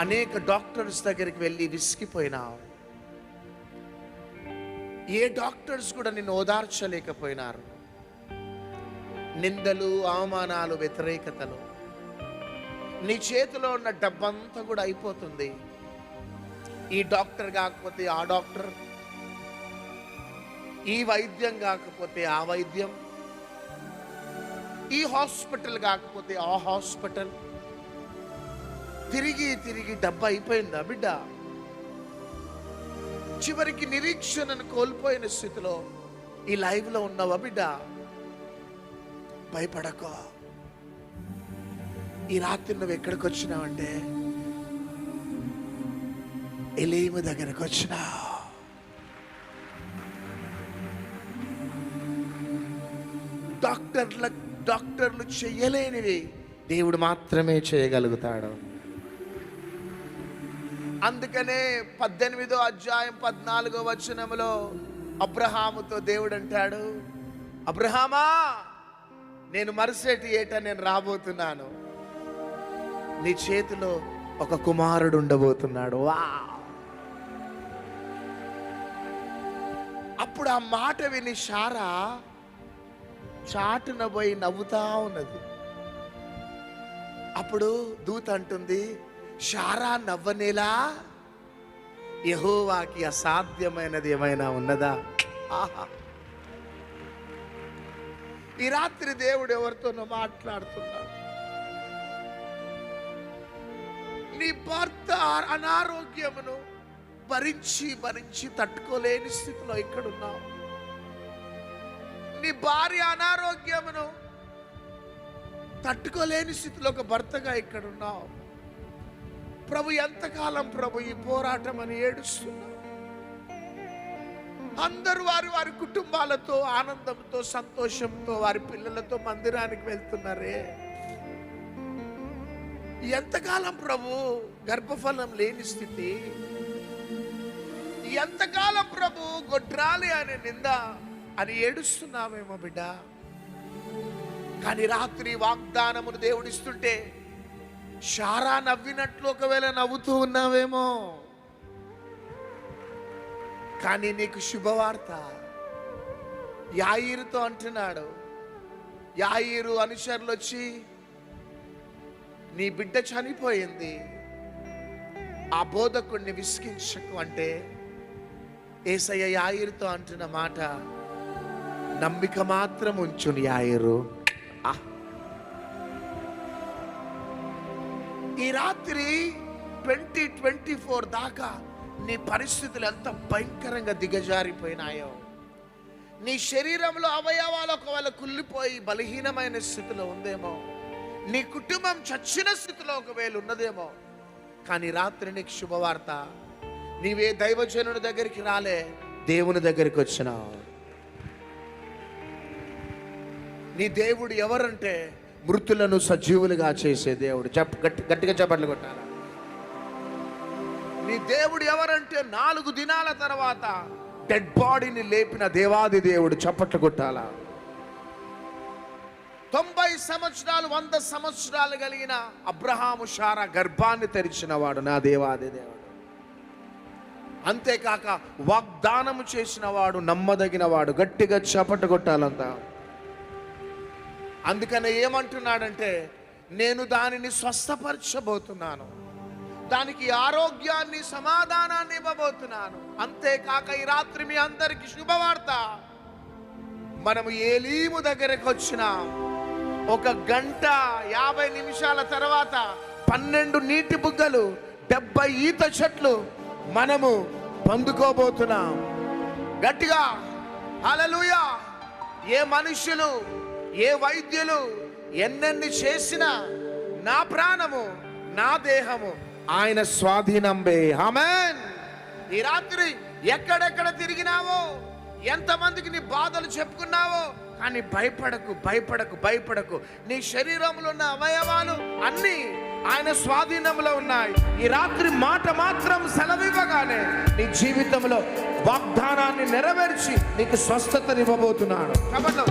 అనేక డాక్టర్స్ దగ్గరికి వెళ్ళి విసిగిపోయినావు. ఏ డాక్టర్స్ కూడా నిన్ను ఓదార్చలేకపోయినారు. నిందలు అవమానాలు వ్యతిరేకతలు. నీ చేతిలో ఉన్న డబ్బంతా కూడా అయిపోతుంది. ఈ డాక్టర్ కాకపోతే ఆ డాక్టర్. ఈ వైద్యం కాకపోతే ఆ వైద్యం. ఈ హాస్పిటల్ కాకపోతే ఆ హాస్పిటల్. తిరిగి తిరిగి డబ్బు అయిపోయిందా బిడ్డ? చివరికి నిరీక్షణను కోల్పోయిన స్థితిలో ఈ లైవ్లో ఉన్నావా బిడ్డ? భయపడకో. ఈ రాత్రి నువ్వు ఎక్కడికి వచ్చినావంటే ఎలీము దగ్గరకు వచ్చినావు. డాక్టర్ల డాక్టర్లు చేయలేనివి. దేవుడు మాత్రమే చేయగలుగుతాడు. అందుకనే పద్దెనిమిదో అధ్యాయం పద్నాలుగో వచనములో అబ్రహాముతో దేవుడు అంటాడు అబ్రహామా నేను మరుసటి ఏట నేను రాబోతున్నాను. నీ చేతిలో ఒక కుమారుడు ఉండబోతున్నాడు. వా అప్పుడు ఆ మాట విని షారా చాటున పోయి నవ్వుతా ఉన్నది. అప్పుడు దూత అంటుంది షారా నవ్వనేలా? యహోవాకి అసాధ్యమైనది ఏమైనా ఉన్నదా? ఆహా. ఈ రాత్రి దేవుడు ఎవరితోనో మాట్లాడుతున్నాడు. నీ భర్త అనారోగ్యమును భరించి భరించి తట్టుకోలేని స్థితిలో ఇక్కడున్నావు. నీ భార్య అనారోగ్యమును తట్టుకోలేని స్థితిలో ఒక భర్తగా ఇక్కడ ఉన్నావు ప్రభు ఎంతకాలం ప్రభు ఈ పోరాటం అని ఏడుస్తున్నా. అందరూ వారి వారి కుటుంబాలతో ఆనందంతో సంతోషంతో వారి పిల్లలతో మందిరానికి వెళ్తున్నారే. ఎంతకాలం ప్రభు గర్భఫలం లేని స్థితి? ఎంతకాలం ప్రభు గొడ్రాలి అనే నింద అని ఏడుస్తున్నామేమో బిడ్డ. కానీ రాత్రి వాగ్దానమును దేవుడిస్తుంటే షారా నవ్వినట్లు ఒకవేళ నవ్వుతూ ఉన్నావేమో. కానీ నీకు శుభవార్త. యాయిరుతో అంటున్నాడు. యాయిరు అనుచరులు వచ్చి నీ బిడ్డ చనిపోయింది. ఆ బోధకుడిని విసిగించకు. అంటే ఏసయ్య యాయిరుతో అంటున్న మాట నమ్మిక మాత్రం ఉంచుని యాయిరు. ఆ. ఈ రాత్రి ట్వంటీ ట్వంటీ ఫోర్ దాకా నీ పరిస్థితులు ఎంత భయంకరంగా దిగజారిపోయినాయో. నీ శరీరంలో అవయవాలు ఒకవేళ కుళ్ళిపోయి బలహీనమైన స్థితిలో ఉందేమో. నీ కుటుంబం చచ్చిన స్థితిలో ఒకవేళ ఉన్నదేమో. కానీ రాత్రి నీకు శుభవార్త. నీవే దైవజనుడి దగ్గరికి రాలే దేవుని దగ్గరికి వచ్చినావు. నీ దేవుడు ఎవరంటే మృతులను సజీవులుగా చేసే దేవుడు. చెప్ప గట్టి గట్టిగా చెప్పట్లు కొట్టాలా? నీ దేవుడు ఎవరంటే నాలుగు దినాల తర్వాత డెడ్ బాడీని లేపిన దేవాది దేవుడు చప్పట్లు కొట్టాలా? తొంభై సంవత్సరాలు వంద సంవత్సరాలు కలిగిన అబ్రహాము షారా గర్భాన్ని తెరిచిన వాడు నా దేవాది దేవుడు. అంతేకాక వాగ్దానము చేసిన వాడు నమ్మదగిన వాడు గట్టిగా చప్పట్లు కొట్టాలంతా. అందుకనే ఏమంటున్నాడంటే నేను దానిని స్వస్థపరచబోతున్నాను. దానికి ఆరోగ్యాన్ని సమాధానాన్ని ఇవ్వబోతున్నాను. అంతేకాక ఈ రాత్రి మీ అందరికి శుభవార్త. మనము ఏలీము దగ్గరకు వచ్చిన. ఒక గంట యాభై నిమిషాల తర్వాత పన్నెండు నీటి బుగ్గలు డెబ్బై ఈత చెట్లు మనము పొందుకోబోతున్నాం గట్టిగా హల్లెలూయా! ఏ మనుష్యులు ఏ వైద్యులు ఎన్నెన్ని చేసినా నా ప్రాణము నా దేహము ఆయన స్వాధీనంబే. హమెన్ ఈ రాత్రి ఎక్కడెక్కడ తిరిగినావో ఎంతమందికి నీ బాధలు చెప్పుకున్నావో కానీ భయపడకు భయపడకు భయపడకు. నీ శరీరంలో ఉన్న అవయవాలు అన్నీ ఆయన స్వాధీనంలో ఉన్నాయి. ఈ రాత్రి మాట మాత్రం సెలవివ్వగానే నీ జీవితంలో వాగ్దానాన్ని నెరవేర్చి నీకు స్వస్థతనివ్వబోతున్నాడు కాబట్టి